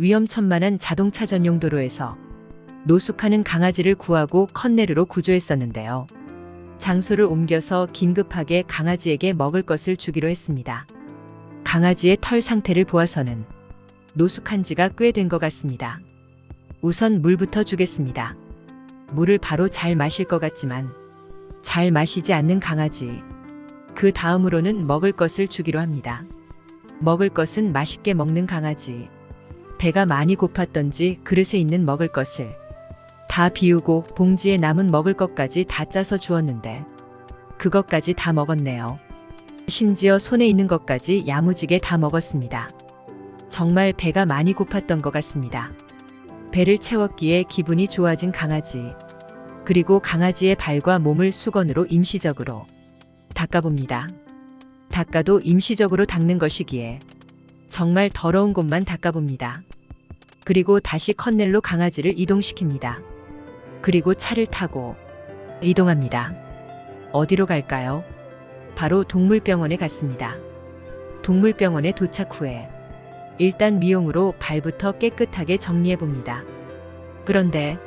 위험천만한 자동차 전용 도로에서 노숙하는 강아지를 구하고 컨네르로 구조했었는데요. 장소를 옮겨서 긴급하게 강아지에게 먹을 것을 주기로 했습니다. 강아지의 털 상태를 보아서는 노숙한 지가 꽤 된 것 같습니다. 우선 물부터 주겠습니다. 물을 바로 잘 마실 것 같지만 잘 마시지 않는 강아지. 그 다음으로는 먹을 것을 주기로 합니다. 먹을 것은 맛있게 먹는 강아지. 배가 많이 고팠던지 그릇에 있는 먹을 것을 다 비우고 봉지에 남은 먹을 것까지 다 짜서 주었는데 그것까지 다 먹었네요. 심지어 손에 있는 것까지 야무지게 다 먹었습니다. 정말 배가 많이 고팠던 것 같습니다. 배를 채웠기에 기분이 좋아진 강아지. 그리고 강아지의 발과 몸을 수건으로 임시적으로 닦아봅니다. 닦아도 임시적으로 닦는 것이기에 정말 더러운 곳만 닦아봅니다. 그리고 다시 컨넬로 강아지를 이동시킵니다. 그리고 차를 타고 이동합니다. 어디로 갈까요? 바로 동물병원에 갔습니다. 동물병원에 도착 후에 일단 미용으로 발부터 깨끗하게 정리해 봅니다. 그런데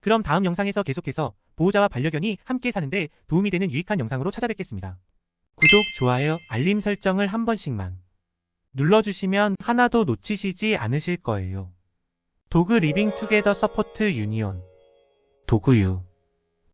그럼 다음 영상에서 계속해서 보호자와 반려견이 함께 사는데 도움이 되는 유익한 영상으로 찾아뵙겠습니다. 구독, 좋아요, 알림 설정을 한 번씩만 눌러주시면 하나도 놓치시지 않으실 거예요. 도그 리빙 투게더 서포트 유니온 도구유